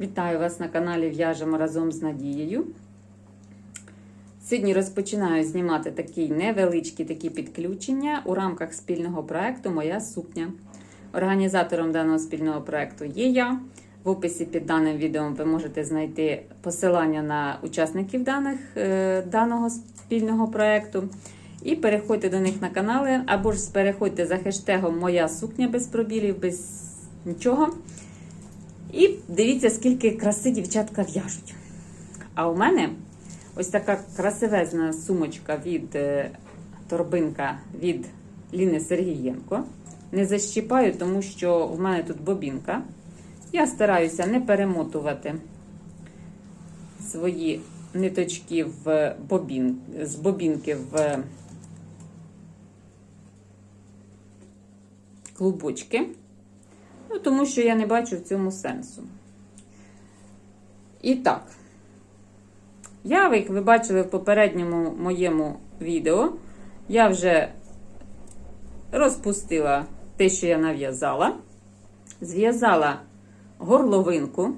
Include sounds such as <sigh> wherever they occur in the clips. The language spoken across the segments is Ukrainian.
Вітаю вас на каналі В'яжемо разом з Надією. Сьогодні розпочинаю знімати такі невеличкі такі підключення у рамках спільного проекту Моя сукня. Організатором даного спільного проекту є я. В описі під даним відео ви можете знайти посилання на учасників даних, е, даного спільного проекту. І переходьте до них на канали, або ж переходьте за хештегом Моя сукня без пробілів, без нічого. І дивіться, скільки краси дівчатка в'яжуть. А у мене ось така красивезна сумочка від е, торбинка від Ліни Сергієнко. Не защіпаю, тому що в мене тут бобінка. Я стараюся не перемотувати свої ниточки в бобін, з бобінки в клубочки. Ну, тому що я не бачу в цьому сенсу. І так, я, як ви бачили в попередньому моєму відео, я вже розпустила те, що я нав'язала, зв'язала горловинку.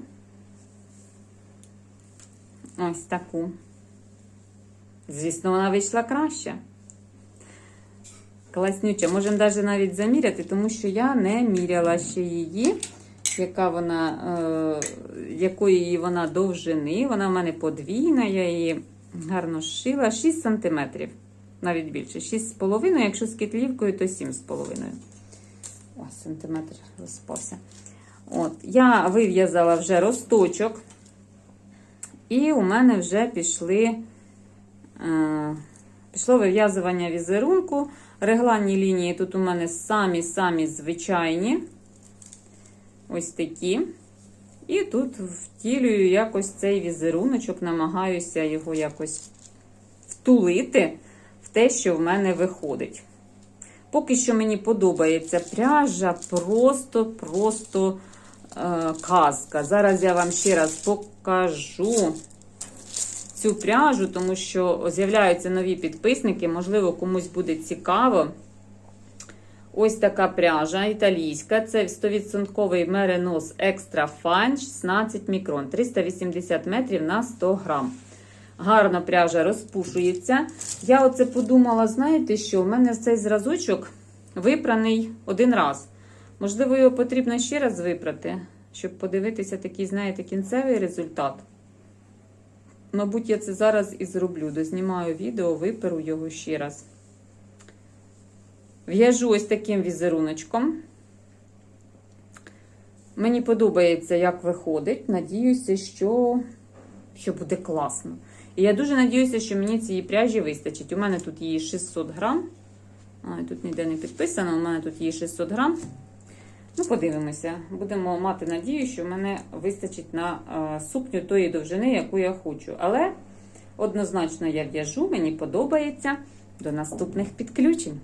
Ось таку. Звісно, вона вийшла краще. Класнюча. Можемо навіть навіть заміряти, тому що я не міряла ще її, яка вона, е, якої її вона довжини. Вона в мене подвійна, я її гарно шила 6 см, навіть більше. 6,5, якщо з китлівкою, то 7,5. Ось сантиметр розпався. От, Я вив'язала вже росточок, і у мене вже пішли, е, пішло вив'язування візерунку. Регланні лінії тут у мене самі-самі звичайні. Ось такі. І тут втілюю якось цей візеруночок, намагаюся його якось втулити в те, що в мене виходить. Поки що мені подобається пряжа, просто-просто е, казка. Зараз я вам ще раз покажу цю пряжу, тому що з'являються нові підписники, можливо, комусь буде цікаво. Ось така пряжа італійська. Це 100% меринос Extra Fine 16 мікрон, 380 метрів на 100 грам. Гарно пряжа розпушується. Я оце подумала, знаєте що? У мене цей зразочок випраний один раз. Можливо, його потрібно ще раз випрати, щоб подивитися такий, знаєте, кінцевий результат. Мабуть, я це зараз і зроблю. Дознімаю відео, виперу його ще раз. В'яжу ось таким візеруночком. Мені подобається, як виходить. Надіюся, що, що буде класно. І я дуже надіюся, що мені цієї пряжі вистачить. У мене тут її 600 грам. А, тут ніде не підписано, у мене тут її 600 грам. Ну, подивимося. Будемо мати надію, що в мене вистачить на сукню тої довжини, яку я хочу. Але однозначно я в'яжу, мені подобається до наступних підключень.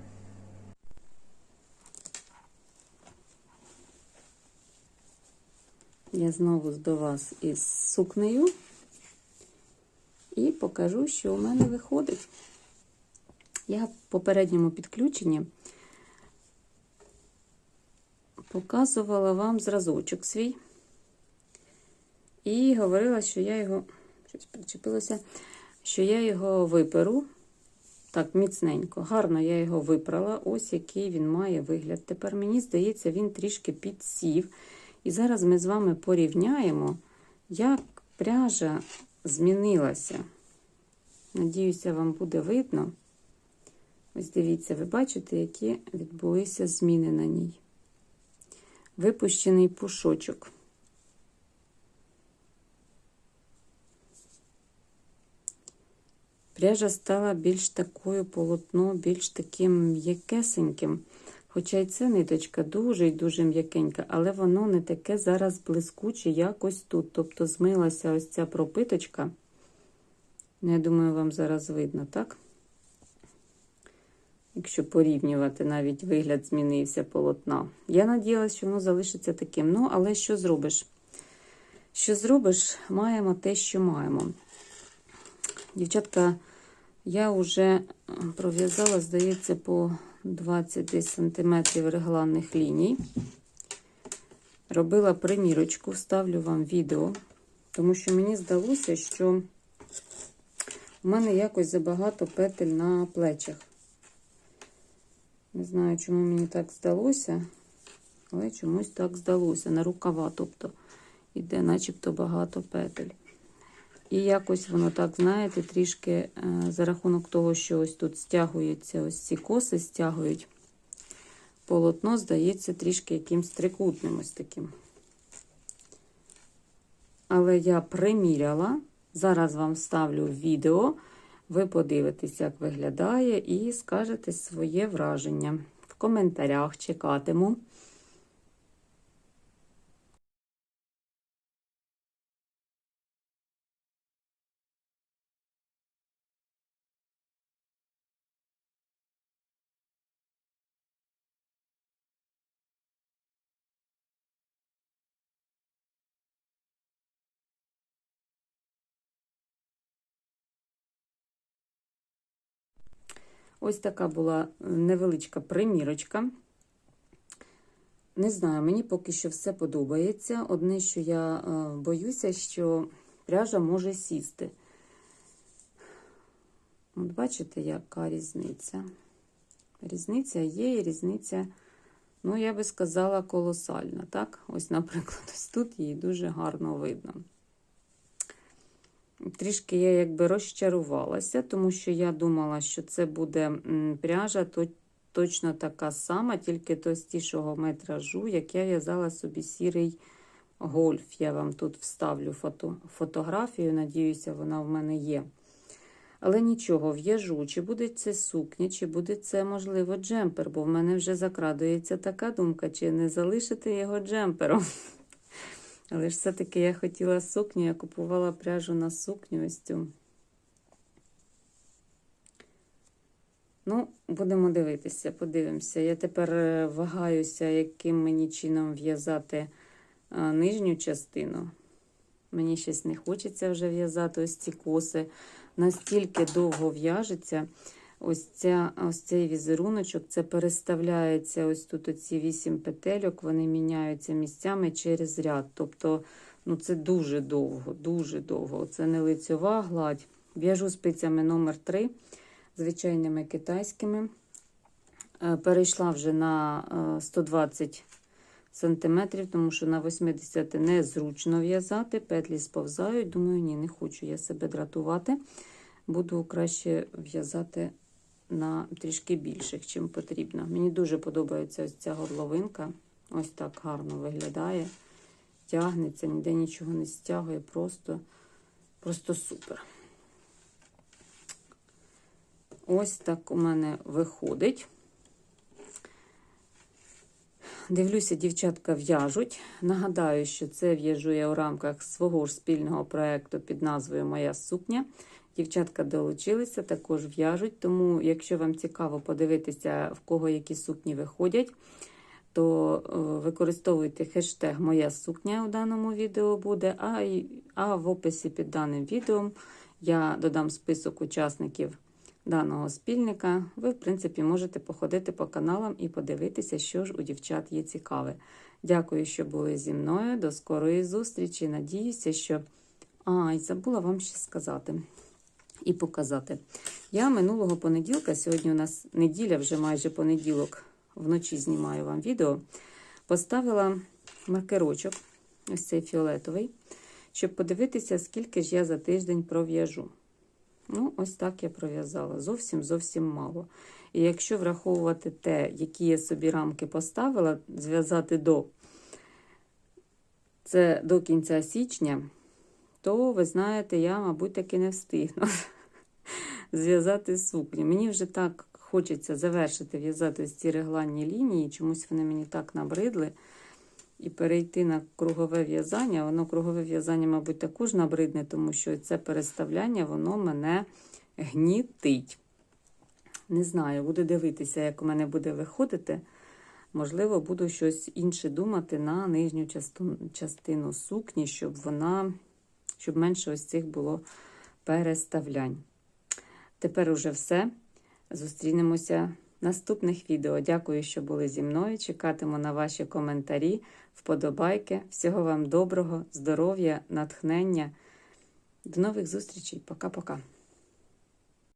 Я знову до вас із сукнею і покажу, що у мене виходить. Я в попередньому підключенні показувала вам зразочок свій і говорила, що я його, щось причепилося, що я його виперу. Так, міцненько, гарно я його випрала. Ось який він має вигляд. Тепер мені здається, він трішки підсів. І зараз ми з вами порівняємо, як пряжа змінилася. Надіюся, вам буде видно. Ось дивіться, ви бачите, які відбулися зміни на ній. Випущений пушочок. Пряжа стала більш такою полотно, більш таким м'якесеньким. Хоча й ця ниточка дуже і дуже м'якенька, але воно не таке зараз блискуче, як ось тут. Тобто змилася ось ця пропиточка. Ну, я думаю, вам зараз видно, так? Якщо порівнювати, навіть вигляд змінився полотна. Я надіялася, що воно залишиться таким. Ну, але що зробиш? Що зробиш, маємо те, що маємо. Дівчатка, я вже пров'язала, здається, по 20 десь сантиметрів регланних ліній. робила примірочку, вставлю вам відео, тому що мені здалося, що у мене якось забагато петель на плечах. Не знаю, чому мені так здалося, але чомусь так здалося. На рукава, тобто, іде начебто багато петель. І якось воно так, знаєте, трішки е, за рахунок того, що ось тут стягуються ось ці коси, стягують полотно, здається, трішки якимсь трикутним ось таким. Але я приміряла. Зараз вам ставлю відео. Ви подивитесь, як виглядає, і скажете своє враження. В коментарях чекатиму. Ось така була невеличка примірочка. Не знаю, мені поки що все подобається. Одне, що я е, боюся, що пряжа може сісти. От бачите, яка різниця? Різниця є, і різниця, ну, я би сказала, колосальна. Так? Ось, наприклад, <laughs> ось тут її дуже гарно видно. Трішки я якби розчарувалася, тому що я думала, що це буде пряжа то, точно така сама, тільки товстішого метражу, як я в'язала собі сірий гольф. Я вам тут вставлю фото, фотографію, надіюся, вона в мене є. Але нічого, в'яжу, чи буде це сукня, чи буде це, можливо, джемпер, бо в мене вже закрадується така думка, чи не залишити його джемпером. Але ж все-таки я хотіла сукню, я купувала пряжу на сукню ось цю. Ну, будемо дивитися, подивимося. Я тепер е, вагаюся, яким мені чином в'язати е, нижню частину. Мені щось не хочеться вже в'язати ось ці коси. Настільки довго в'яжеться. Ось, ця, ось цей візеруночок, це переставляється ось тут оці вісім петельок, вони міняються місцями через ряд. Тобто, ну це дуже довго, дуже довго. Це не лицьова гладь. В'яжу спицями номер 3 звичайними китайськими. Е, Перейшла вже на е, 120 см, тому що на 80 незручно в'язати, петлі сповзають. Думаю, ні, не хочу я себе дратувати. Буду краще в'язати на трішки більших, чим потрібно. Мені дуже подобається ось ця горловинка. Ось так гарно виглядає. Тягнеться, ніде нічого не стягує, просто, просто супер. Ось так у мене виходить. Дивлюся, дівчатка в'яжуть. Нагадаю, що це в'яжу я у рамках свого ж спільного проєкту під назвою Моя сукня. Дівчатка долучилися, також в'яжуть. Тому, якщо вам цікаво подивитися, в кого які сукні виходять, то е, використовуйте хештег Моя сукня у даному відео буде. А, а в описі під даним відео я додам список учасників даного спільника. Ви, в принципі, можете походити по каналам і подивитися, що ж у дівчат є цікаве. Дякую, що були зі мною. До скорої зустрічі. Надіюся, що. А, і забула вам ще сказати і показати. Я минулого понеділка, сьогодні у нас неділя, вже майже понеділок, вночі знімаю вам відео, поставила маркерочок, ось цей фіолетовий, щоб подивитися, скільки ж я за тиждень пров'яжу. Ну, ось так я пров'язала. Зовсім зовсім мало. І якщо враховувати те, які я собі рамки поставила, зв'язати до це до кінця січня, то, ви знаєте, я, мабуть, таки не встигну <laughs> зв'язати сукню. Мені вже так хочеться завершити в'язати ці регланні лінії, чомусь вони мені так набридли. І перейти на кругове в'язання. Воно кругове в'язання, мабуть, також набридне, тому що це переставляння, воно мене гнітить. Не знаю, буду дивитися, як у мене буде виходити. Можливо, буду щось інше думати на нижню частину сукні, щоб вона, щоб менше ось цих було переставлянь. Тепер уже все. Зустрінемося в наступних відео. Дякую, що були зі мною. Чекатиму на ваші коментарі, вподобайки. Всього вам доброго, здоров'я, натхнення. До нових зустрічей. Пока-пока.